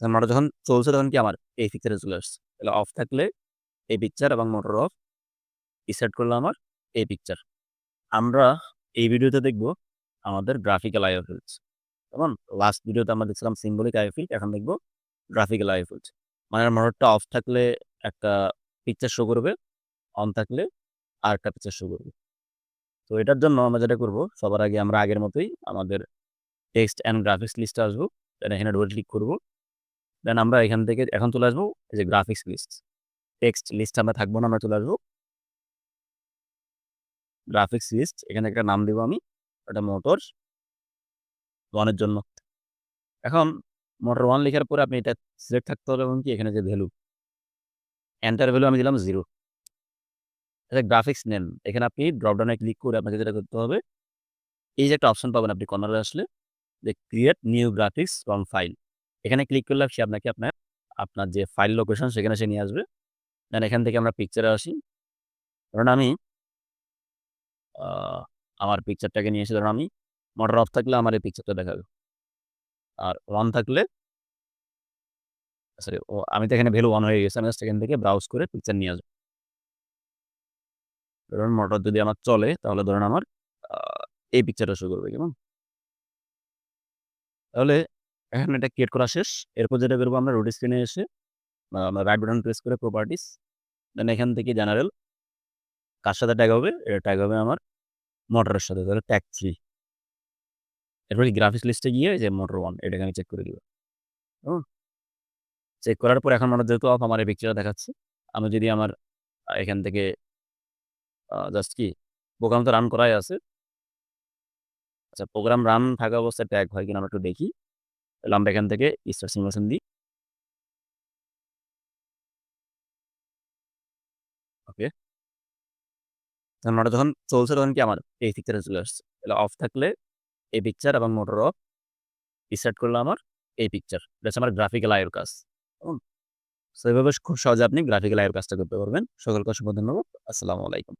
Motor যখন চলছে তখন কি আমার এই পিকচারে চলে আসছে? তাহলে অফ থাকলে এই পিকচার এবং মোটর অফ রিসেট করলে আমার এই পিকচার আমরা এই ভিডিওতে দেখব আমাদের গ্রাফিক্যাল আইওফিল্ডস কেমন লাস্ট ভিডিওতে আমরা দেখছিলাম সিম্বলিক আইওফিল্ড এখন দেখব গ্রাফিক্যাল আইওফিল্ডস মানে মোটরটা অফ থাকলে একটা পিকচার শো করবে অন থাকলে আর একটা পিকচার শো করবে। তো এটার জন্য আমরা যেটা করব, সবার আগে আমরা আগের মতোই আমাদের টেক্সট অ্যান্ড গ্রাফিক্স লিস্টে আসব এখানে ডবল ক্লিক করব। দেন আমরা এখান থেকে এখন চলে আসব যে গ্রাফিক্স লিস্ট টেক্সট লিস্ট আমরা থাকব না, আমরা চলে আসব। গ্রাফিক্স লিস্ট এখানে একটা নাম দেবো আমি, ওটা মোটর ওয়ানের জন্য। এখন মোটর ওয়ান লেখার পরে আপনি এটা সিলেক্ট থাকতে হবে এবং কি এখানে যে ভ্যালু এন্টার ভ্যালু আমি দিলাম জিরো আচ্ছা গ্রাফিক্স নেন। এখানে আপনি ড্রপডাউনে ক্লিক করে আপনাকে যেটা করতে হবে, এই যে একটা অপশন পাবেন আপনি কর্নারে আসলে, যে create new graphics from file এখানে ক্লিক করলে সে আপনাকে আপনার আপনার যে ফাইল লোকেশন সেখানে সে নিয়ে আসবে। দেন এখান থেকে আমরা পিকচারে আসি। ধরুন আমি আমার পিকচারটাকে নিয়ে এসে ধরুন আমি মোটর অফ থাকলে আমার এই পিকচারটা দেখাবে। আর ওয়ান থাকলে সরি ও, আমি তো এখানে ভ্যালু ওয়ান হয়ে গেছে, আমি জাস্ট এখান থেকে ব্রাউজ করে পিকচার নিয়ে আসব। ধরুন মোটর যদি আমার চলে, তাহলে ধরুন আমার এই পিকচারটা শো করবে, কেমন? তাহলে এখন এটা ক্রিয়েট করা শেষ। এরপর যেটা করব আমরা রোড স্ক্রিনে এসে আমরা রাইট বাটন প্রেস করে প্রপার্টিস দেন এখান থেকে জেনারেল কার সাথে ট্যাগ হবে? এটা ট্যাগ হবে আমার মোটরের সাথে, তাহলে ট্যাগ থ্রি এরপর গ্রাফিক্স লিস্টে গিয়ে যে মোটর ওয়ান এটাকে আমি চেক করে দিব চেক করার পর এখন মোটর যেহেতু অফ আমার এই পিকচারটা দেখাচ্ছে। আমি যদি আমার এখান থেকে জাস্ট কি প্রোগ্রাম তো রান করাই আছে। আচ্ছা প্রোগ্রাম রান থাকা অবস্থায় ট্যাগ হয় কিনা আমরা একটু দেখি। তাহলে আমরা এখান থেকে স্টার সিমুলেশন দিই। ওকে আমরা যখন চলছে তখন কি আমার এই পিকচারে চলে আসছে? তাহলে অফ থাকলে এই পিকচার এবং মোটর অফ রিসেট করলে আমার এই পিকচার এটা আমার গ্রাফিক্যাল আয়ের কাজ। সো এইভাবে খুব সহজে আপনি গ্রাফিক্যাল আয়ের কাজটা করতে পারবেন। সকলকে অসংখ্য ধন্যবাদ। আসসালামু আলাইকুম।